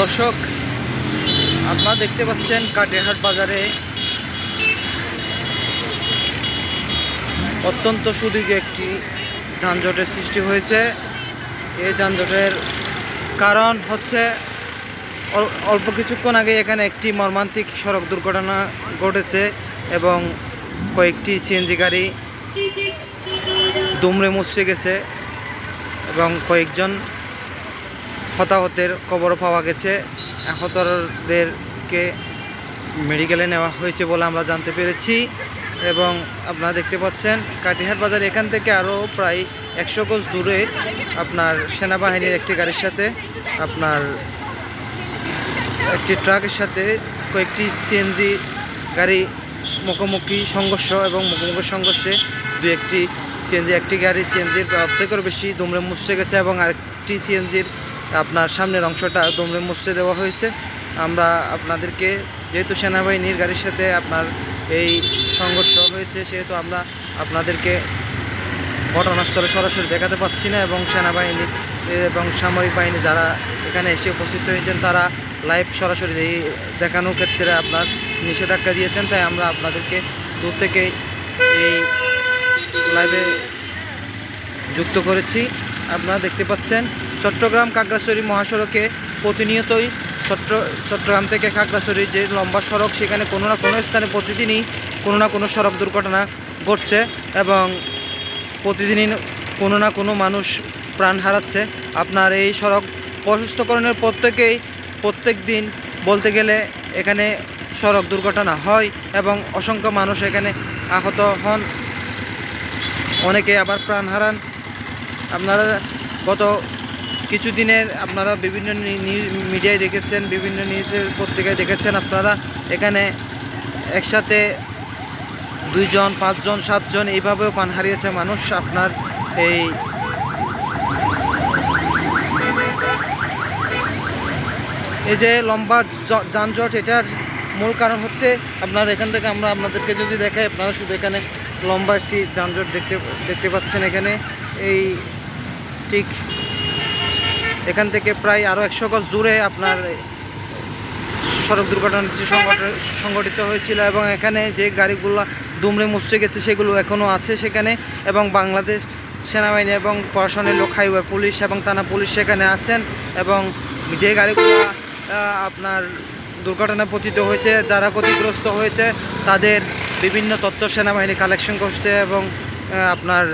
দর্শক, আপনারা দেখতে পাচ্ছেন কাটিহাট বাজারে অত্যন্ত সুদীর্ঘ একটি যানজটের সৃষ্টি হয়েছে। এই যানজটের কারণ হচ্ছে অল্প কিছুক্ষণ আগে এখানে একটি মর্মান্তিক সড়ক দুর্ঘটনা ঘটেছে এবং কয়েকটি সিএনজি গাড়ি দুমড়ে মুচড়ে গেছে এবং কয়েকজন হতাহতের খবরও পাওয়া গেছে। আহতদেরকে মেডিকেলে নেওয়া হয়েছে বলে আমরা জানতে পেরেছি এবং আপনারা দেখতে পাচ্ছেন, কাটিহাট বাজার এখান থেকে আরও প্রায় একশো গজ দূরে আপনার সেনাবাহিনীর একটি গাড়ির সাথে আপনার একটি ট্রাকের সাথে কয়েকটি সিএনজি গাড়ি মুখোমুখি সংঘর্ষ এবং মুখোমুখি সংঘর্ষে দু একটি সিএনজি, একটি গাড়ি সিএনজির অর্ধেকের বেশি দুমড়ে মুচড়ে গেছে এবং আরেকটি সিএনজির আপনার সামনের অংশটা দুমড়ে মুচড়ে দেওয়া হয়েছে। আমরা আপনাদেরকে, যেহেতু সেনাবাহিনীর গাড়ির সাথে আপনার এই সংঘর্ষ হয়েছে, সেহেতু আমরা আপনাদেরকে ঘটনাস্থলে সরাসরি দেখাতে পাচ্ছি না এবং সেনাবাহিনী এবং সামরিক বাহিনী যারা এখানে এসে উপস্থিত হয়েছেন, তারা লাইভ সরাসরি দেখানোর ক্ষেত্রে আপনার নিষেধাজ্ঞা দিয়েছেন। তাই আমরা আপনাদেরকে দূর থেকে এই লাইভে যুক্ত করেছি। আপনারা দেখতে পাচ্ছেন চট্টগ্রাম খাগড়াছড়ি মহাসড়কে প্রতিনিয়তই চট্ট, চট্টগ্রাম থেকে খাগড়াছড়ি যে লম্বা সড়ক, সেখানে কোনো না কোনো স্থানে প্রতিদিনই কোনো না কোনো সড়ক দুর্ঘটনা ঘটছে এবং প্রতিদিনই কোনো না কোনো মানুষ প্রাণ হারাচ্ছে। আপনার এই সড়ক প্রশস্তকরণের প্রত্যেকেই প্রত্যেক দিন বলতে গেলে এখানে সড়ক দুর্ঘটনা হয় এবং অসংখ্য মানুষ এখানে আহত হন। অনেকে আবার প্রাণ হারান। আপনারা গত কিছুদিনের আপনারা বিভিন্ন মিডিয়ায় দেখেছেন, বিভিন্ন নিউজের পত্রিকায় দেখেছেন আপনারা। এখানে একসাথে দুইজন, পাঁচজন, সাতজন এইভাবেও পান হারিয়েছে মানুষ আপনার এই এই যে লম্বা যানজট, এটার মূল কারণ হচ্ছে আপনার এখান থেকে আমরা আপনাদেরকে যদি দেখাই, আপনারা শুধু এখানে লম্বা একটি যানজট দেখতে দেখতে পাচ্ছেন এখানে। এই ঠিক এখান থেকে প্রায় আরও একশো গজ দূরে আপনার সড়ক দুর্ঘটনাটি সংঘট- সংঘটিত হয়েছিল এবং এখানে যে গাড়িগুলো দুমড়ে মুচড়ে গেছে সেগুলো এখনও আছে সেখানে এবং বাংলাদেশ সেনাবাহিনী এবং প্রশাসনের লোক, হাইওয়ে পুলিশ এবং থানা পুলিশ সেখানে আছেন এবং যে গাড়িগুলো আপনার দুর্ঘটনা পতিত হয়েছে, যারা ক্ষতিগ্রস্ত হয়েছে, তাদের বিভিন্ন তথ্য সেনাবাহিনী কালেকশন করছে এবং আপনার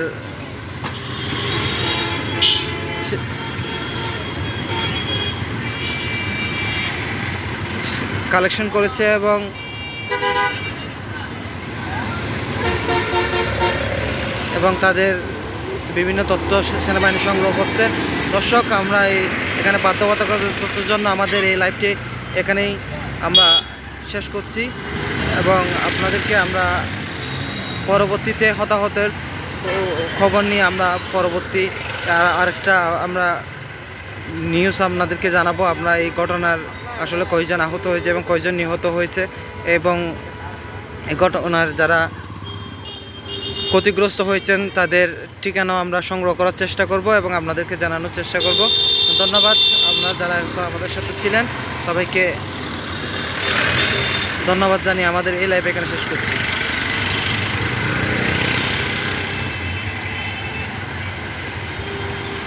কালেকশন করেছে এবং এবং তাদের বিভিন্ন তথ্য সেনাবাহিনী সংগ্রহ করছে। দর্শক, আমরা এই এখানে বাধ্যবাধকতার তথ্যের জন্য আমাদের এই লাইভটি এখানেই আমরা শেষ করছি এবং আপনাদেরকে আমরা পরবর্তীতে হতাহতের খবর নিয়ে আমরা পরবর্তী আর- আরেকটা আমরা নিউজ আপনাদেরকে জানাব। আমরা এই ঘটনার আসলে কয়জন আহত হয়েছে এবং কয়জন নিহত হয়েছে এবং এ ঘটনার যারা ক্ষতিগ্রস্ত হয়েছেন, তাদের ঠিকানাও আমরা সংগ্রহ করার চেষ্টা করব এবং আপনাদেরকে জানানোর চেষ্টা করব। ধন্যবাদ। আপনারা যারা আমাদের সাথে ছিলেন, সবাইকে ধন্যবাদ জানিয়ে আমাদের এই লাইভ এখানে শেষ করছি।